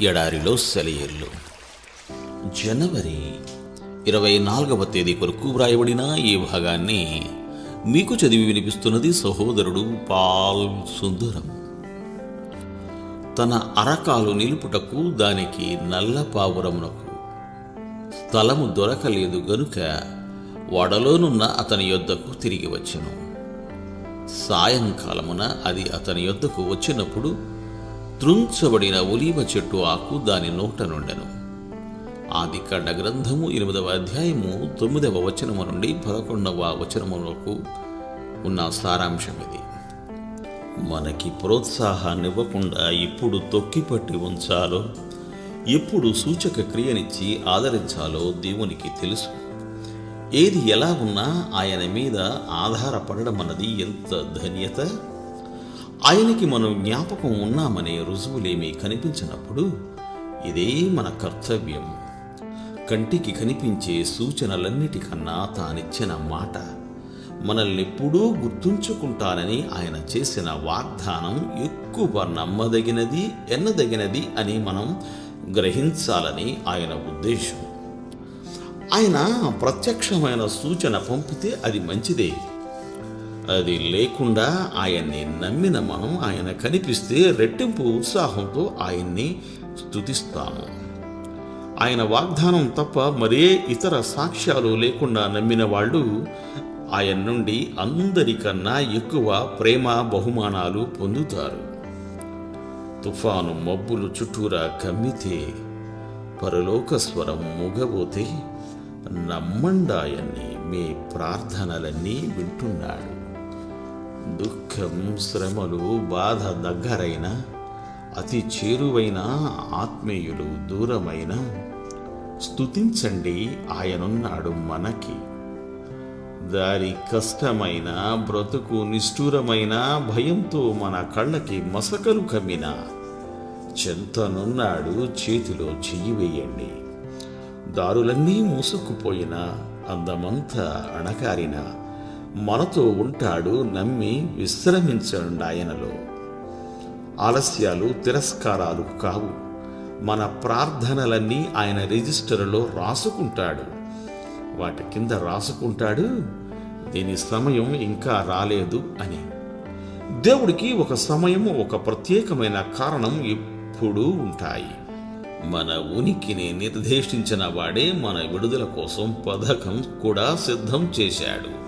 ఎడారిలో సెలయేర్లు. జనవరి ఇరవై నాలుగవ తేదీ కొరకు వ్రాయబడిన ఈ భాగాన్ని మీకు చదివి వినిపిస్తున్నది సహోదరుడు పాల్ సుందరం. తన అరకాలు నిలుపుటకు దానికి నల్ల పావురమునకు స్థలము దొరకలేదు గనుక వడలోనున్న అతని యొద్దకు తిరిగి వచ్చెను. సాయంకాలమున అది అతని యొద్దకు వచ్చినప్పుడు త్రుంచబడిన ఒలీవ చెట్టు ఆకు దాని నోట నుండెను. ఆది కాండ గ్రంథము ఎనిమిదవ అధ్యాయము తొమ్మిదవ వచనము నుండి పదకొండవ వచనములకు ఉన్న సారాంశం ఇది మనకి ప్రోత్సాహాన్ని ఇవ్వకుండా ఎప్పుడు తొక్కిపట్టి ఉంచాలో ఎప్పుడు సూచక క్రియనిచ్చి ఆదరించాలో దేవునికి తెలుసు. ఏది ఎలా ఉన్నా ఆయన మీద ఆధారపడడం అన్నది ఎంత ధన్యత? ఆయనకి మనం జ్ఞాపకం ఉన్నామనే రుజువులేమీ కనిపించినప్పుడు ఇదే మన కర్తవ్యం. కంటికి కనిపించే సూచనలన్నిటికన్నా తానిచ్చిన మాట మనల్ని ఎప్పుడూ గుర్తుంచుకుంటానని ఆయన చేసిన వాగ్దానం ఎక్కువ నమ్మదగినది ఎన్నదగినది అని మనం గ్రహించాలని ఆయన ఉద్దేశం. ఆయన ప్రత్యక్షమైన సూచన పంపితే అది మంచిదే. అది లేకుండా ఆయన్ని నమ్మిన మనం ఆయన కనిపిస్తే రెట్టింపు ఉత్సాహంతో ఆయన్ని స్తుతిస్తాము. ఆయన వాగ్దానం తప్ప మరే ఇతర సాక్ష్యాలు లేకుండా నమ్మిన వాళ్ళు ఆయన నుండి అందరికన్నా ఎక్కువ ప్రేమ బహుమానాలు పొందుతారు. తుఫాను మబ్బులు చుట్టూరా కమ్మితే పరలోక స్వరం మూగబోతే నమ్మండాయన్ని మీ ప్రార్థనలన్నీ వింటున్నాడు. దుఃఖం శ్రమలు బాధ దగ్గరైన అతి చేరువైన ఆత్మీయులు దూరమైన స్తుతించండి ఆయనున్నాడు మనకి. దారి కష్టమైన బ్రతుకు నిష్ఠూరమైన భయంతో మన కళ్ళకి మసకలు కమ్మిన చెంతనున్నాడు చేతిలో చెయ్యి వేయండి. దారులన్నీ మూసుకుపోయిన అందమంతా అణకారిన మనతో ఉంటాడు నమ్మి విశ్రమించండి ఆయనలో. ఆలస్యాలు తిరస్కారాలు కావు. మన ప్రార్థనలన్నీ ఆయన రిజిస్టర్లో రాసుకుంటాడు. వాటి కింద రాసుకుంటాడు దీని సమయం ఇంకా రాలేదు అని. దేవుడికి ఒక సమయం ఒక ప్రత్యేకమైన కారణం ఎప్పుడూ ఉంటాయి. మన ఉనికిని నిర్దేశించిన వాడే మన విడుదల కోసం పథకం కూడా సిద్ధం చేశాడు.